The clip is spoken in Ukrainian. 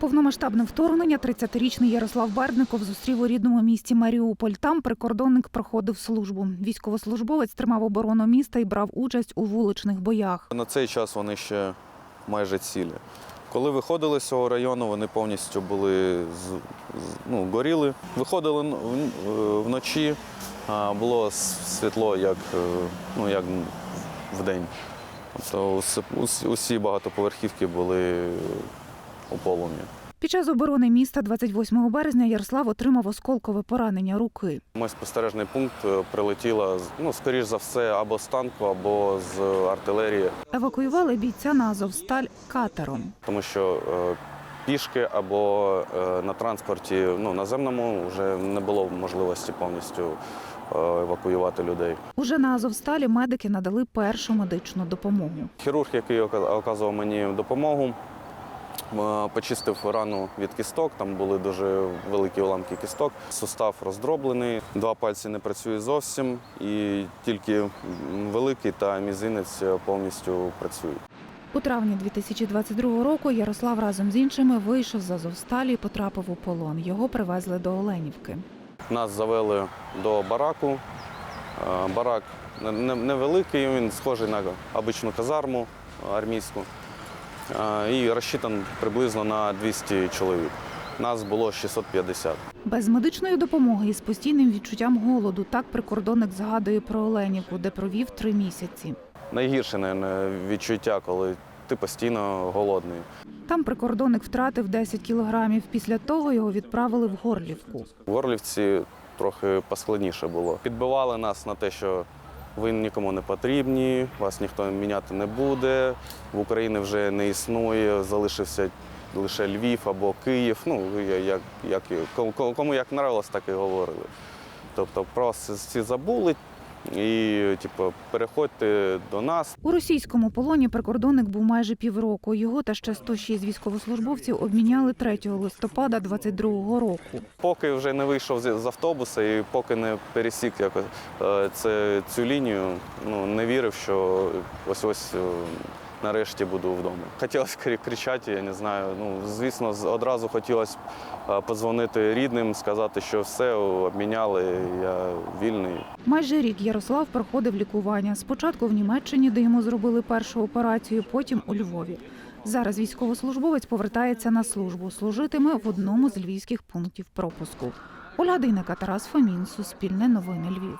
Повномасштабне вторгнення 30-річний Ярослав Бердников зустрів у рідному місті Маріуполь. Там прикордонник проходив службу. Військовослужбовець тримав оборону міста і брав участь у вуличних боях. На цей час вони ще майже цілі. Коли виходили з цього району, вони повністю були ну, горіли. Виходили е, вночі, а було світло, як, е, ну, як в день. Тобто усі багатоповерхівки були у полум'ї. Під час оборони міста 28 березня Ярослав отримав осколкове поранення руки. Мой спостережний пункт е, прилетіла, ну, скоріш за все, або з танку, або з артилерії. Евакуювали бійця на Азовсталь катером. тому що е, пішки або е, на транспорті ну, наземному вже не було можливості повністю е, евакуювати людей. Уже на Азовсталі медики надали першу медичну допомогу. Хірург, який оказував мені допомогу, е, почистив рану від кісток. Там були дуже великі уламки кісток. Сустав роздроблений, два пальці не працюють зовсім, і тільки великий та мізинець повністю працюють. У травні 2022 року Ярослав разом з іншими вийшов з Азовсталі і потрапив у полон. Його привезли до Оленівки. Нас завели до бараку. Е, Барак не- не- невеликий, він схожий на обичну казарму армійську. І розчитан приблизно на 200 чоловік. Нас було 650. Без медичної допомоги і з постійним відчуттям голоду так прикордонник згадує про Оленівку, де провів три місяці. Найгірше наверное, відчуття, коли ти постійно голодний. Там прикордонник втратив 10 кілограмів. Після того його відправили в Горлівку. В Горлівці трохи поскладніше було. Підбивали нас на те, що ви нікому не потрібні, вас ніхто міняти не буде. В Україні вже не існує, залишився лише Львів або Київ. Ну, як, як, кому- як нравилось, так і говорили. Тобто про всі забули і типу, переходьте до нас. У російському полоні прикордонник був майже півроку. Його та ще 106 військовослужбовців обміняли 3 листопада 22-го року. Поки вже не вийшов з автобуса і поки не пересік якось е, це, цю лінію, ну не вірив, що ось ось е, нарешті буду вдома. Хотілося кричати, я не знаю. Ну, звісно, одразу хотілося е, подзвонити рідним, сказати, що все обміняли, я вільний. Майже рік Ярослав проходив лікування. Спочатку в Німеччині, де йому зробили першу операцію, потім у Львові. Зараз військовослужбовець повертається на службу. Служитиме в одному з львівських пунктів пропуску. Ольга Дейнека, Тарас Фомін, Суспільне новини Львів.